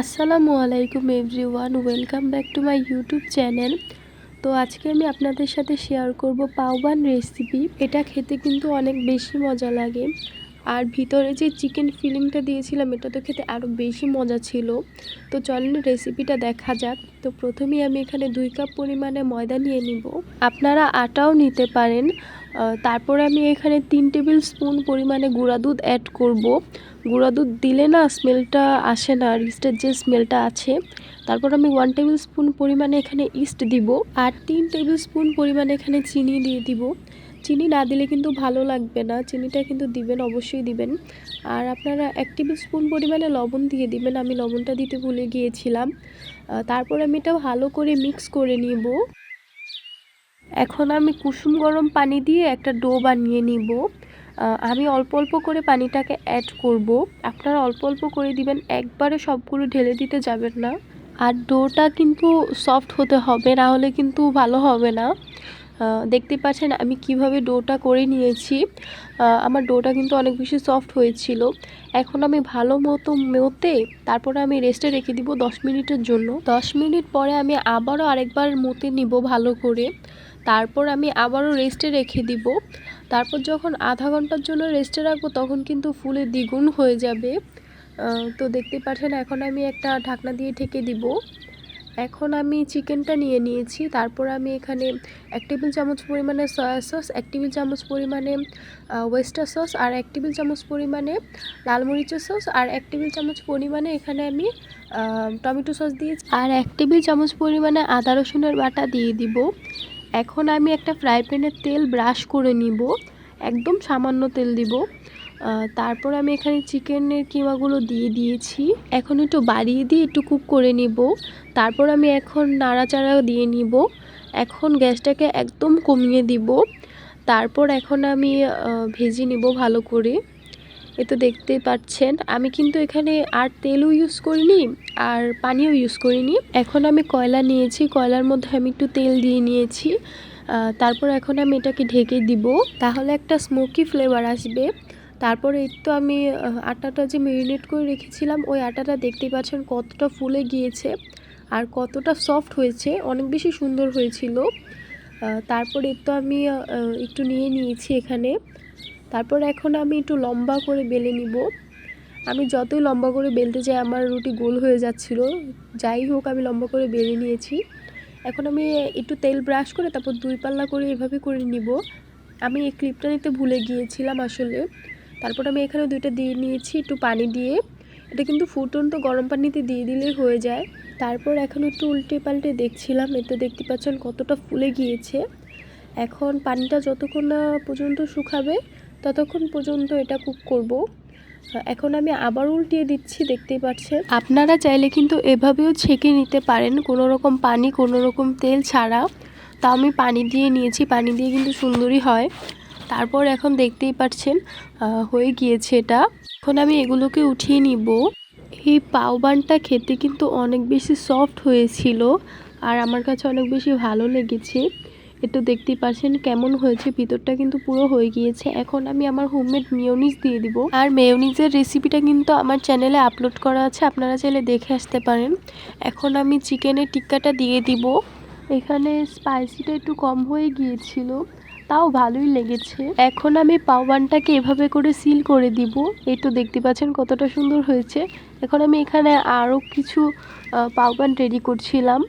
আসসালামু আলাইকুম everyone, welcome back to my YouTube channel. তো আজকে আমি আপনাদের সাথে শেয়ার করব পাওবান রেসিপি। এটা খেতে কিন্তু অনেক বেশি মজা লাগে। আর ভিতরে যে চিকেন ফিলিংটা দিয়েছিলাম, এটা তো খেতে আরও বেশি মজা ছিল। তো চলেন রেসিপিটা দেখা যাক। তো প্রথমেই আমি এখানে দুই কাপ পরিমাণে ময়দা নিয়ে নিব। আপনারা আটাও নিতে পারেন। তারপরে আমি এখানে তিন টেবিল স্পুন পরিমাণে গুঁড়া দুধ অ্যাড করব। গুঁড়া দুধ দিলে না স্মেলটা আসে না ইস্টের যে স্মেলটা আছে। তারপর আমি ওয়ান টেবিল স্পুন পরিমাণে এখানে ইস্ট দিব। আর তিন টেবিল স্পুন পরিমাণে এখানে চিনি দিয়ে দিব। চিনি না দিলে কিন্তু ভালো লাগবে না। চিনিটা কিন্তু দিবেন, অবশ্যই দিবেন। আর আপনারা এক টেবিল স্পুন পরিমাণে লবণ দিয়ে দিবেন। আমি লবণটা দিতে ভুলে গিয়েছিলাম। তারপর আমি এটা ভালো করে মিক্স করে নিব। এখন আমি কুসুম গরম পানি দিয়ে একটা ডো বানিয়ে নিব। আমি অল্প অল্প করে পানিটাকে অ্যাড করব। আপনারা অল্প অল্প করে দিবেন, একবারে সবগুলো ঢেলে দিতে যাবেন না। আর ডোটা কিন্তু সফট হতে হবে, না হলে কিন্তু ভালো হবে না। দেখতে পাচ্ছেন, আমি কীভাবে ডোটা করে নিয়েছি। আমার ডোটা কিন্তু অনেক বেশি সফট হয়েছিল। এখন আমি ভালো মতো মেতে তারপরে আমি রেস্টে রেখে দিব দশ মিনিটের জন্য। দশ মিনিট পরে আমি আবারও আরেকবার মতে নিব ভালো করে। তারপর আমি আবারও রেস্টে রেখে দিব। তারপর যখন আধা ঘণ্টার জন্য রেস্টে রাখব, তখন কিন্তু ফুলে দ্বিগুণ হয়ে যাবে। তো দেখতে পাচ্ছেন, এখন আমি একটা ঢাকনা দিয়ে ঢেকে দিব। এখন আমি চিকেনটা নিয়ে নিয়েছি। তারপর আমি এখানে এক টেবিল চামচ পরিমাণে সয়া সস এক টেবিল চামচ পরিমাণে ওয়েস্টার সস আর এক টেবিল চামচ পরিমাণে লাল মরিচের সস আর এক টেবিল চামচ পরিমাণে এখানে আমি টমেটো সস দিয়েছি। আর এক টেবিল চামচ পরিমাণে আদা রসুনের বাটা দিয়ে দিব। এখন আমি একটা ফ্রাই প্যানে তেল ব্রাশ করে নিব। একদম সামান্য তেল দিব। তারপর আমি এখানে চিকেনের কিমাগুলো দিয়ে দিয়েছি। এখন একটু বাড়িয়ে দিয়ে একটু কুক করে নিব। তারপর আমি এখন নাড়াচাড়া দিয়ে নিব। এখন গ্যাসটাকে একদম কমিয়ে দিব। তারপর এখন আমি ভেজে নিব ভালো করে। এ তো দেখতে পাচ্ছেন, আমি কিন্তু এখানে আর তেলও ইউজ করিনি, আর পানিও ইউজ করিনি। এখন আমি কয়লা নিয়েছি, কয়লার মধ্যে আমি একটু তেল দিয়ে নিয়েছি। তারপর এখন আমি এটাকে ঢেকে দিব। তাহলে একটা স্মোকি ফ্লেভার আসবে। তারপরে এই তো আমি আটাটা যে মেরিনেট করে রেখেছিলাম, ওই আটাটা দেখতেই পাচ্ছেন কতটা ফুলে গিয়েছে আর কতটা সফট হয়েছে, অনেক বেশি সুন্দর হয়েছিল। তারপরে তো আমি একটু নিয়ে নিয়েছি এখানে। তারপর এখন আমি একটু লম্বা করে বেলে নিব। আমি যতই লম্বা করে বেলতে যাই, আমার রুটি গোল হয়ে যাচ্ছিল। যাই হোক, আমি লম্বা করে বেলে নিয়েছি। এখন আমি একটু তেল ব্রাশ করে তারপর দুই পাল্লা করে এভাবে করে নিব। আমি এই ক্লিপটা নিতে ভুলে গিয়েছিলাম আসলে। তারপর আমি এখানে দুইটা দিয়ে নিয়েছি, একটু পানি দিয়ে। এটা কিন্তু ফুটন্ত গরম পানিতে দিয়ে দিলেই হয়ে যায়। তারপর এখন একটু উল্টে পাল্টে দেখছিলাম, এতে দেখতে পাচ্ছেন কতটা ফুলে গিয়েছে। এখন পানিটা যতক্ষণ না পর্যন্ত শুকাবে, ততক্ষণ পর্যন্ত এটা কুক করব। এখন আমি আবার উল্টিয়ে দিচ্ছি, দেখতেই পাচ্ছেন। আপনারা চাইলে কিন্তু এভাবেও ছেঁকে নিতে পারেন, কোনো রকম পানি, কোনো রকম তেল ছাড়া। তা আমি পানি দিয়ে নিয়েছি, পানি দিয়ে কিন্তু সুন্দরই হয়। তারপর এখন দেখতেই পাচ্ছেন হয়ে গিয়েছে এটা। এখন আমি এগুলোকে উঠিয়ে নিব। এই পাওবানটা খেতে কিন্তু অনেক বেশি সফট হয়েছিল আর আমার কাছে অনেক বেশি ভালো লেগেছে। একটু দেখতেই পাচ্ছেন কেমন হয়েছে, ভিতরটা কিন্তু পুরো হয়ে গিয়েছে। এখন আমি আমার হোমমেড মেয়নিজ দিয়ে দিব। আর মেয়নিজের রেসিপিটা কিন্তু আমার চ্যানেলে আপলোড করা আছে, আপনারা চাইলে দেখে আসতে পারেন। এখন আমি চিকেনের টিক্কাটা দিয়ে দিব। এখানে স্পাইসিটা একটু কম হয়ে গিয়েছিল। তাও ভালোই লেগেছে। এখন আমি পাওয়ানটাকে এভাবে করে সিল করে দিব। এই তো দেখতে পাচ্ছেন কতটা সুন্দর হয়েছে। এখন আমি এখানে আরও কিছু পাওয়ান রেডি করছিলাম।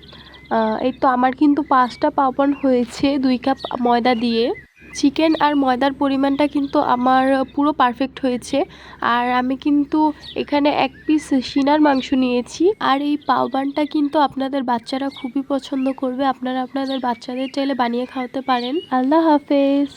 এই তো আমার কিন্তু পাঁচটা পাওয়ান হয়েছে দুই কাপ ময়দা দিয়ে। চিকেন আর ময়দার পরিমাণটা কিন্তু আমার পুরো পারফেক্ট হয়েছে। আর আমি কিন্তু এখানে এক পিস সিনার মাংস নিয়েছি। আর এই পাওবানটা কিন্তু আপনাদের বাচ্চারা খুবই পছন্দ করবে। আপনারা আপনাদের বাচ্চাদের চাইলে বানিয়ে খাওয়াতে পারেন। আল্লাহ হাফেজ।